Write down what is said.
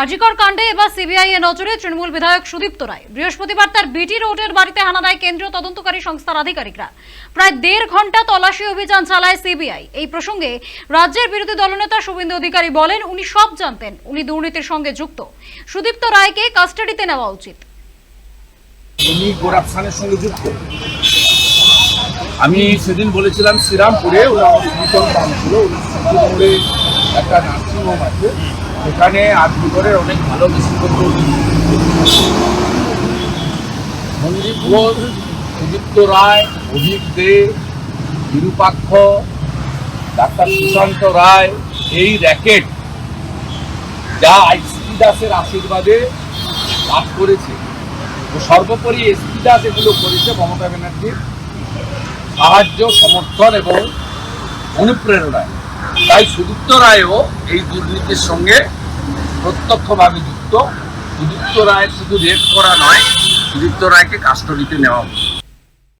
আজিকর কাণ্ডে এবার সিবিআই এ নজরে তৃণমূল বিধায়ক সুদীপ্ত রায়। বৃহস্পতিবার তার বিটি রোডের বাড়িতে হানা দেয় কেন্দ্রীয় তদন্তকারী সংস্থার আধিকারিকরা। প্রায় দেড় ঘণ্টা তল্লাশি অভিযান চালায় সিবিআই এই প্রসঙ্গে রাজ্যের বিরোধী দলনেতা শুভেন্দু অধিকারী বলেন, উনি সব জানতেন, উনি দুর্নীতির সঙ্গে যুক্ত। সুদীপ্ত রায়কে কাস্টাডিতে নেওয়া উচিত। আমি সেদিন বলেছিলাম, শ্রীরামপুরে একটা নার্সিংহোম আছে। সেখানে আজমিগরের অনেক ভালো বিশেষজ্ঞ ঘোষ সুদীপ্ত রায়, অভিক দে, বিরূপাক্ষ, ডাক্তার সুশান্ত রায়, এই র্যাকেট যা আইসি দাসের আশীর্বাদে লাভ করেছে। তো সর্বোপরি এসপি দাস এগুলো করেছে মমতা ব্যানার্জির সাহায্য, সমর্থন এবং অনুপ্রেরণায়। তাই সুদীপ্ত রায়ও এই দুর্নীতির সঙ্গে প্রত্যক্ষভাবে যুক্ত। সুদীপ্ত রায় শুধু রেড করা নয় সুদীপ্ত রায়কে কাস্টডিতে নেওয়া উচিত